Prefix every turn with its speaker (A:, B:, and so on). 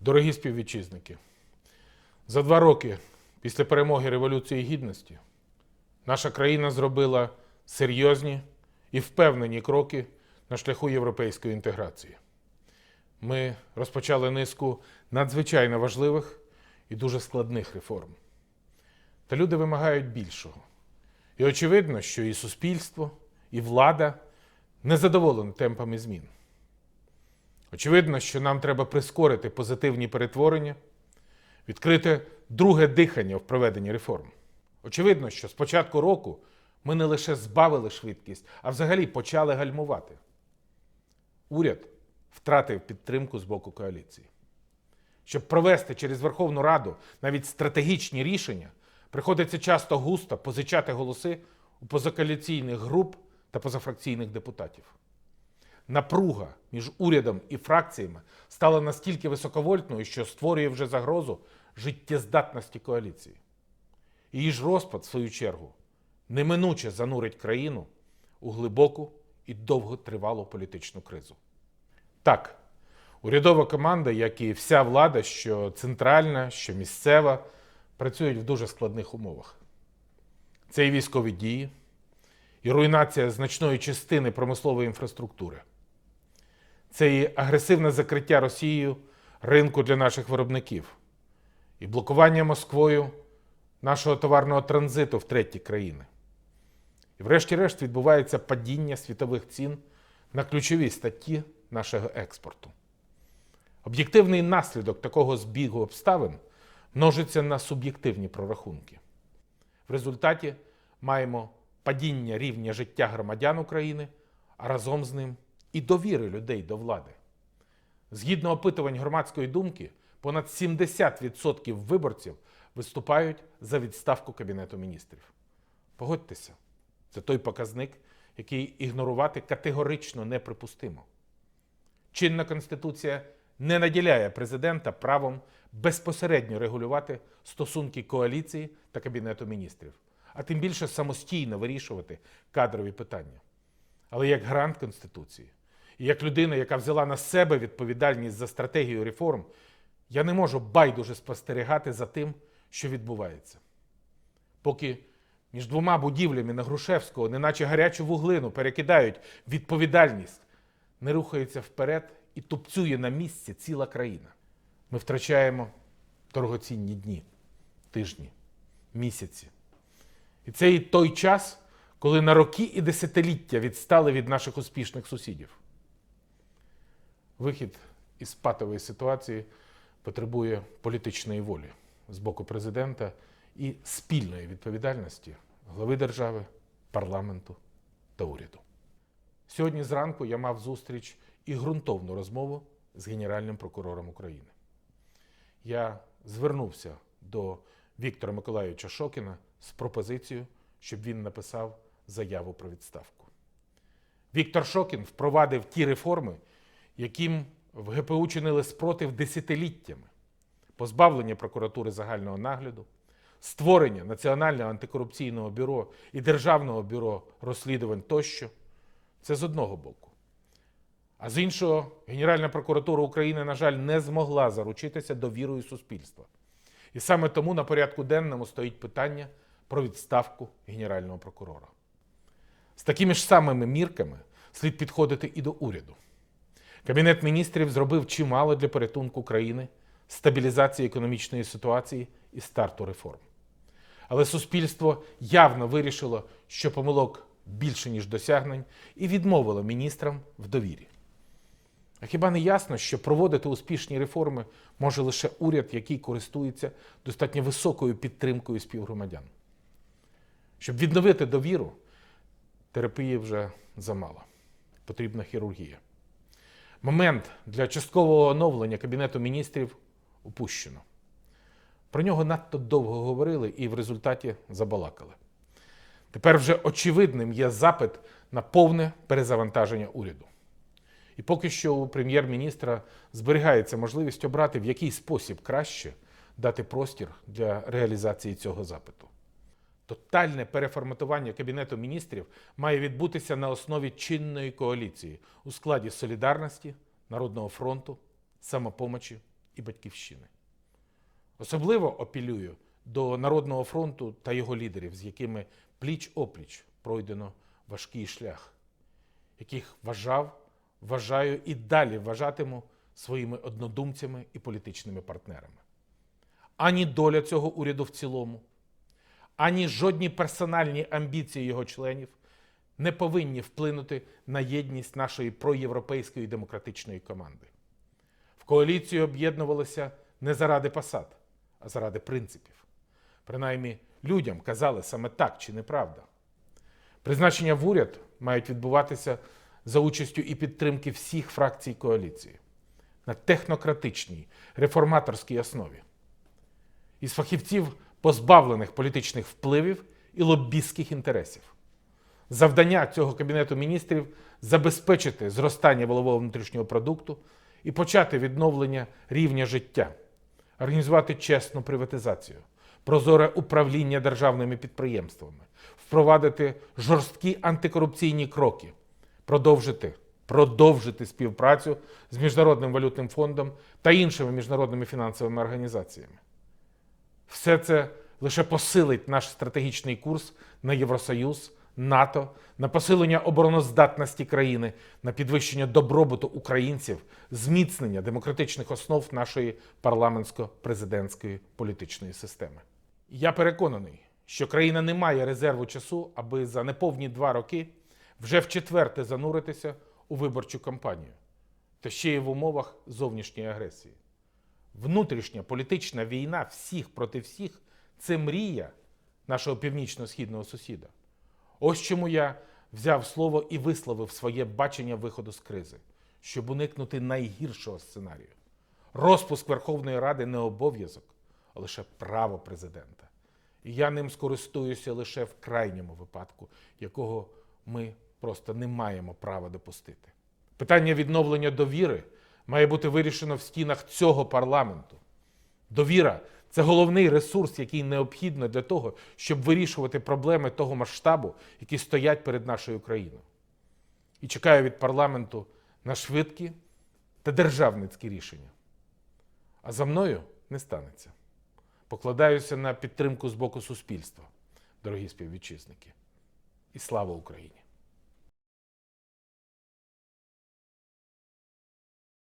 A: Дорогі співвітчизники, за два роки після перемоги Революції Гідності наша країна зробила серйозні і впевнені кроки на шляху європейської інтеграції. Ми розпочали низку надзвичайно важливих і дуже складних реформ. Та люди вимагають більшого. І очевидно, що і суспільство, і влада не задоволені темпами змін. Очевидно, що нам треба прискорити позитивні перетворення, відкрити друге дихання в проведенні реформ. Очевидно, що з початку року ми не лише збавили швидкість, а взагалі почали гальмувати. Уряд втратив підтримку з боку коаліції. Щоб провести через Верховну Раду навіть стратегічні рішення, приходиться часто густо позичати голоси у позакоаліційних груп та позафракційних депутатів. Напруга між урядом і фракціями стала настільки високовольтною, що створює вже загрозу життєздатності коаліції. Її ж розпад, в свою чергу, неминуче занурить країну у глибоку і довготривалу політичну кризу. Так, урядова команда, як і вся влада, що центральна, що місцева, працюють в дуже складних умовах. Це і військові дії, і руйнація значної частини промислової інфраструктури. Це і агресивне закриття Росією ринку для наших виробників, і блокування Москвою нашого товарного транзиту в треті країни. І врешті-решт відбувається падіння світових цін на ключові статті нашого експорту. Об'єктивний наслідок такого збігу обставин множиться на суб'єктивні прорахунки. В результаті маємо падіння рівня життя громадян України, а разом з ним і довіри людей до влади. Згідно опитувань громадської думки, понад 70% виборців виступають за відставку Кабінету міністрів. Погодьтеся, це той показник, який ігнорувати категорично неприпустимо. Чинна конституція не наділяє президента правом безпосередньо регулювати стосунки коаліції та кабінету міністрів, а тим більше самостійно вирішувати кадрові питання. Але як гарант Конституції і як людина, яка взяла на себе відповідальність за стратегію реформ, я не можу байдуже спостерігати за тим, що відбувається. Поки між двома будівлями на Грушевського, неначе гарячу вуглину, перекидають відповідальність, не рухається вперед і тупцює на місці ціла країна. Ми втрачаємо дорогоцінні дні, тижні, місяці. І це і той час, коли на роки і десятиліття відстали від наших успішних сусідів. Вихід із патової ситуації потребує політичної волі з боку президента і спільної відповідальності глави держави, парламенту та уряду. Сьогодні зранку я мав зустріч і ґрунтовну розмову з Генеральним прокурором України. Я звернувся до Віктора Миколайовича Шокіна з пропозицією, щоб він написав заяву про відставку. Віктор Шокін впровадив ті реформи, яким в ГПУ чинили спротив десятиліттями: позбавлення прокуратури загального нагляду, створення Національного антикорупційного бюро і Державного бюро розслідувань тощо. Це з одного боку. А з іншого, Генеральна прокуратура України, на жаль, не змогла заручитися довірою суспільства. І саме тому на порядку денному стоїть питання про відставку Генерального прокурора. З такими ж самими мірками слід підходити і до уряду. Кабінет міністрів зробив чимало для порятунку країни, стабілізації економічної ситуації і старту реформ. Але суспільство явно вирішило, що помилок більше, ніж досягнень, і відмовило міністрам в довірі. А хіба не ясно, що проводити успішні реформи може лише уряд, який користується достатньо високою підтримкою співгромадян? Щоб відновити довіру, терапії вже замало. Потрібна хірургія. Момент для часткового оновлення Кабінету міністрів упущено. Про нього надто довго говорили і в результаті забалакали. Тепер вже очевидним є запит на повне перезавантаження уряду. І поки що у прем'єр-міністра зберігається можливість обрати, в який спосіб краще дати простір для реалізації цього запиту. Тотальне переформатування Кабінету міністрів має відбутися на основі чинної коаліції у складі солідарності, Народного фронту, самопомочі і батьківщини. Особливо апелюю до Народного фронту та його лідерів, з якими пліч опліч пройдено важкий шлях, яких вважав, вважаю і далі вважатиму своїми однодумцями і політичними партнерами. Ані доля цього уряду в цілому, ані жодні персональні амбіції його членів не повинні вплинути на єдність нашої проєвропейської демократичної команди. В коаліцію об'єднувалися не заради посад, а заради принципів. Принаймні, людям казали саме так чи неправда. Призначення в уряд мають відбуватися за участю і підтримки всіх фракцій коаліції на технократичній реформаторській основі із фахівців, позбавлених політичних впливів і лобістських інтересів. Завдання цього кабінету міністрів забезпечити зростання валового внутрішнього продукту і почати відновлення рівня життя, організувати чесну приватизацію, прозоре управління державними підприємствами, впровадити жорсткі антикорупційні кроки, продовжити, продовжити співпрацю з Міжнародним валютним фондом та іншими міжнародними фінансовими організаціями. Все це лише посилить наш стратегічний курс на Євросоюз, НАТО, на посилення обороноздатності країни, на підвищення добробуту українців, зміцнення демократичних основ нашої парламентсько-президентської політичної системи. Я переконаний, що країна не має резерву часу, аби за неповні два роки вже вчетверте зануритися у виборчу кампанію, та ще й в умовах зовнішньої агресії. Внутрішня політична війна всіх проти всіх це мрія нашого північно-східного сусіда. Ось чому я взяв слово і висловив своє бачення виходу з кризи, щоб уникнути найгіршого сценарію. Розпуск Верховної Ради не обов'язок, а лише право президента. І я ним скористуюся лише в крайньому випадку, якого ми просто не маємо права допустити. Питання відновлення довіри має бути вирішено в стінах цього парламенту. Довіра це головний ресурс, який необхідно для того, щоб вирішувати проблеми того масштабу, які стоять перед нашою країною. І чекаю від парламенту на швидкі та державницькі рішення. А за мною не станеться. Покладаюся на підтримку з боку суспільства, дорогі співвітчизники. І слава Україні!